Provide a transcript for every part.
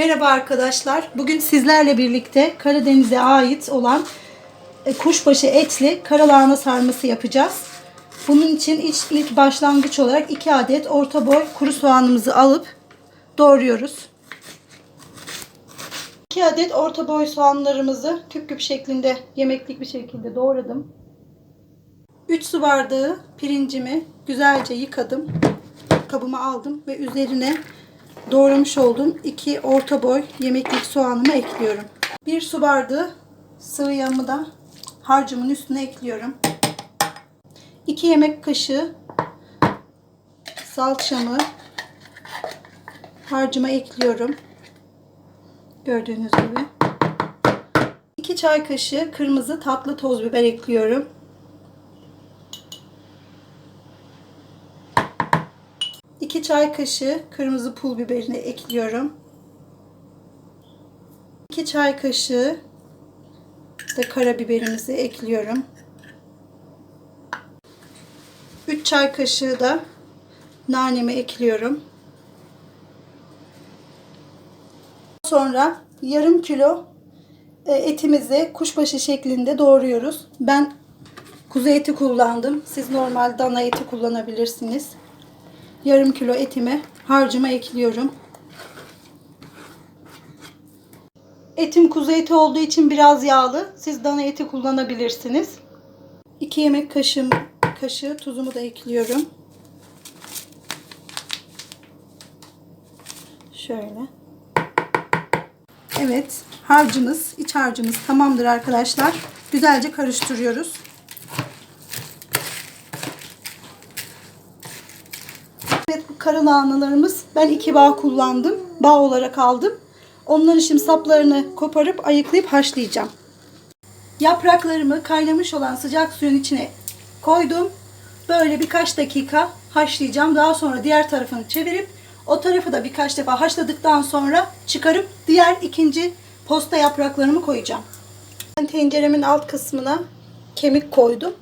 Merhaba arkadaşlar. Bugün sizlerle birlikte Karadeniz'e ait olan e, kuşbaşı etli karalahana sarması yapacağız. Bunun için ilk, ilk başlangıç olarak 2 adet orta boy kuru soğanımızı alıp doğruyoruz. 2 adet orta boy soğanlarımızı küp küp şeklinde yemeklik bir şekilde doğradım. 3 su bardağı pirincimi güzelce yıkadım. Kabıma aldım ve üzerine doğramış olduğum 2 orta boy yemeklik soğanımı ekliyorum. 1 su bardağı sıvı yağımı da harcımın üstüne ekliyorum. 2 yemek kaşığı salçamı harcıma ekliyorum. Gördüğünüz gibi. 2 çay kaşığı kırmızı tatlı toz biber ekliyorum. 2 çay kaşığı kırmızı pul biberini ekliyorum. 2 çay kaşığı da karabiberimizi ekliyorum. 3 çay kaşığı da nanemi ekliyorum. Sonra yarım kilo e, etimizi kuşbaşı şeklinde doğruyoruz. Ben kuzu eti kullandım. Siz normal dana eti kullanabilirsiniz. Yarım kilo etimi harcıma ekliyorum. Etim kuzu eti olduğu için biraz yağlı. Siz dana eti kullanabilirsiniz. 2 yemek kaşığı, kaşığı tuzumu da ekliyorum. Şöyle. Evet, harcımız, iç harcımız tamamdır arkadaşlar. Güzelce karıştırıyoruz. Evet bu kara lahanalarımız ben iki bağ kullandım. Bağ olarak aldım. Onların şimdi saplarını koparıp ayıklayıp haşlayacağım. Yapraklarımı kaynamış olan sıcak suyun içine koydum. Böyle birkaç dakika haşlayacağım. Daha sonra diğer tarafını çevirip o tarafı da birkaç defa haşladıktan sonra çıkarıp diğer ikinci posta yapraklarımı koyacağım. Ben tenceremin alt kısmına kemik koydum.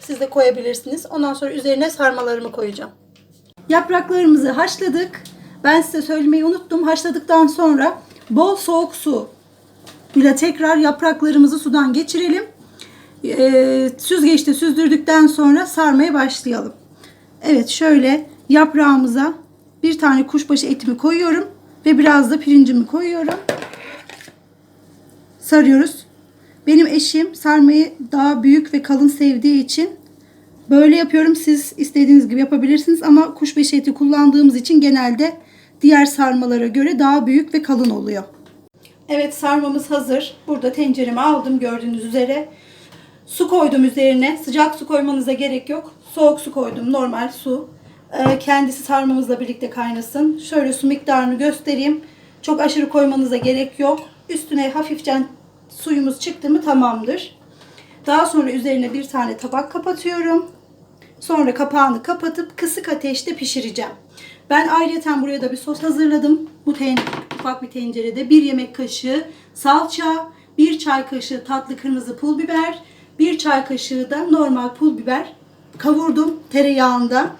Siz de koyabilirsiniz. Ondan sonra üzerine sarmalarımı koyacağım. Yapraklarımızı haşladık. Ben size söylemeyi unuttum. Haşladıktan sonra bol soğuk su ile tekrar yapraklarımızı sudan geçirelim. Ee, süzgeçte süzdürdükten sonra sarmaya başlayalım. Evet şöyle yaprağımıza bir tane kuşbaşı etimi koyuyorum ve biraz da pirincimi koyuyorum. Sarıyoruz. Benim eşim sarmayı daha büyük ve kalın sevdiği için Böyle yapıyorum. Siz istediğiniz gibi yapabilirsiniz ama kuşbaşı eti kullandığımız için genelde diğer sarmalara göre daha büyük ve kalın oluyor. Evet sarmamız hazır. Burada tenceremi aldım gördüğünüz üzere. Su koydum üzerine. Sıcak su koymanıza gerek yok. Soğuk su koydum. Normal su. Ee, kendisi sarmamızla birlikte kaynasın. Şöyle su miktarını göstereyim. Çok aşırı koymanıza gerek yok. Üstüne hafifçe suyumuz çıktı mı tamamdır. Daha sonra üzerine bir tane tabak kapatıyorum. Sonra kapağını kapatıp kısık ateşte pişireceğim. Ben ayrıca buraya da bir sos hazırladım. Bu ten ufak bir tencerede bir yemek kaşığı salça, bir çay kaşığı tatlı kırmızı pul biber, bir çay kaşığı da normal pul biber kavurdum tereyağında.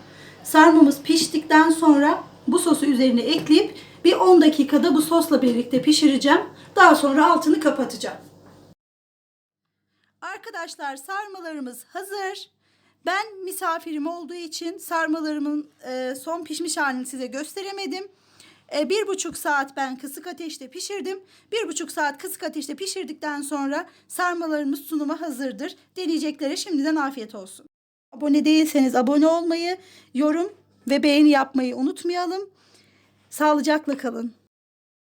Sarmamız piştikten sonra bu sosu üzerine ekleyip bir 10 dakikada bu sosla birlikte pişireceğim. Daha sonra altını kapatacağım. Arkadaşlar sarmalarımız hazır. Ben misafirim olduğu için sarmalarımın e, son pişmiş halini size gösteremedim. E, bir buçuk saat ben kısık ateşte pişirdim. Bir buçuk saat kısık ateşte pişirdikten sonra sarmalarımız sunuma hazırdır. Deneyeceklere şimdiden afiyet olsun. Abone değilseniz abone olmayı, yorum ve beğeni yapmayı unutmayalım. Sağlıcakla kalın.